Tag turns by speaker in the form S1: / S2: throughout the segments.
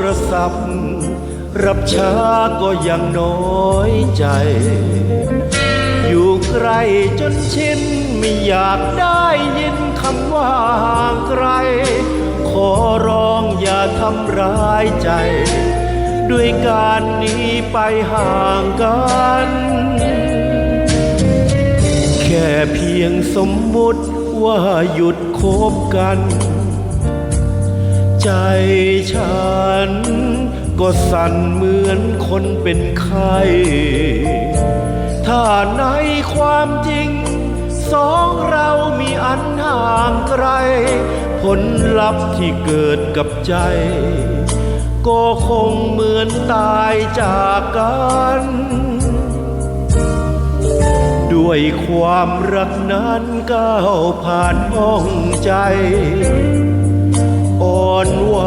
S1: รศัพท์ รับช้าก็ยังน้อยใจ อยู่ใกล้จนชินไม่อยากได้ยินคำว่าห่างไกล ขอร้องอย่าทำร้ายใจ ด้วยการหนี้ไปห่างกันแค่เพียงสมมุติว่าหยุดคบกัน ใจฉัน ก็สั่นเหมือนคนเป็นไข้ถ้าในความจริง สองเรามีอันห่างไกล ผลลัพธ์ที่เกิดกับใจ ก็คงเหมือนตายจากกันด้วยความรักนั้นก้าวผ่านห้องใจ อ่อนไหว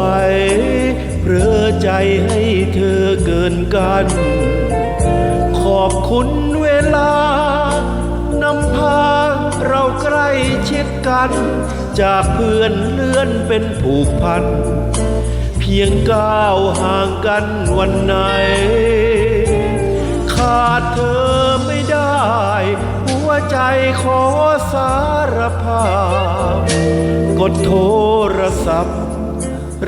S1: เพลอใจให้เธอเกินกัน ขอบคุณเวลานำพาเราใกล้ชิดกัน จากเพื่อนเลื่อนเป็นผูกพัน เพียงก้าวห่างกันวันไหน ขาดเธอไม่ได้ หัวใจขอสารภาพกดโทรศัพท์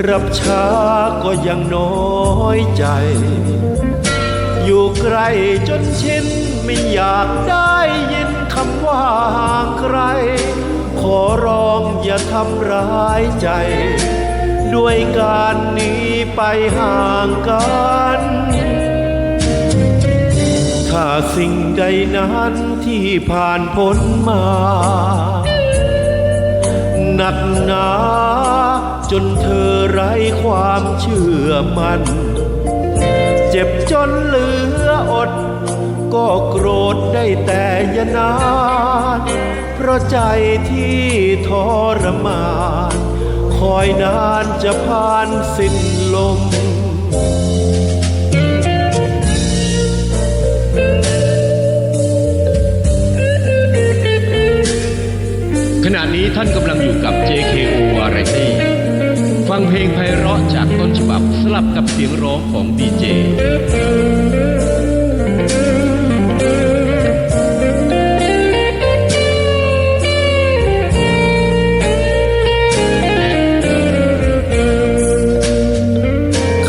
S1: รับช้าก็ยังน้อยใจ อยู่ใกล้จนชินไม่อยากได้ยินคำว่าห่างไกล ขอร้องอย่าทำร้ายใจ ด้วยการหนีไปห่างกันถ้าสิ่งใดนั้นที่ผ่านพ้นมา หนักหนาจนเธอ ความเชื่อมัน่นเจ็บจนเหลืออด ก็โกรธได้แต่ยานานเพราะใจที่ทรมาน คอยนานจะผ่านสิ้นลม
S2: ขณะนี้ท่านกำลังอยู่กับ JKO Variety งเพลงไพเราะจากต้นฉบับสลับกับเสียงร้องของดีเจ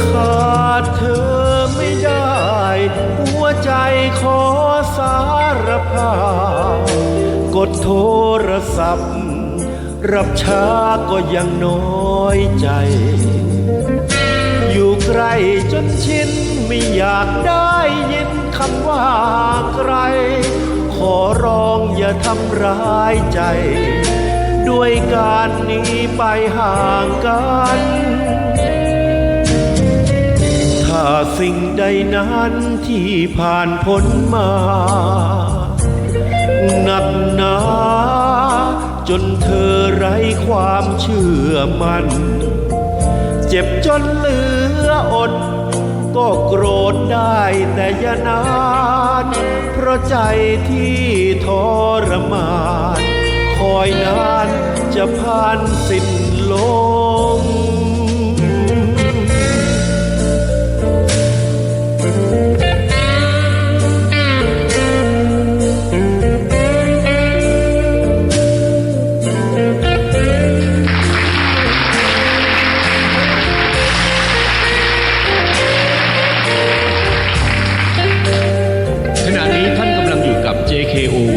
S1: ขาดเธอไม่ได้หัวใจขอสารภาพกดโทรศัพท์ รับช้าก็ยังน้อยใจ อยู่ใกล้จนชินไม่อยากได้ยินคำว่าไกลขอร้องอย่าทำร้ายใจ ด้วยการหนีไปห่างกันถ้าสิ่งใดนั้นที่ผ่านพ้นมา มัน เจ็บจนเหลืออด ก็โกรธได้แต่ยานานเพราะใจที่ทรมาน คอยนานจะผ่านสิ้น
S2: โลก อ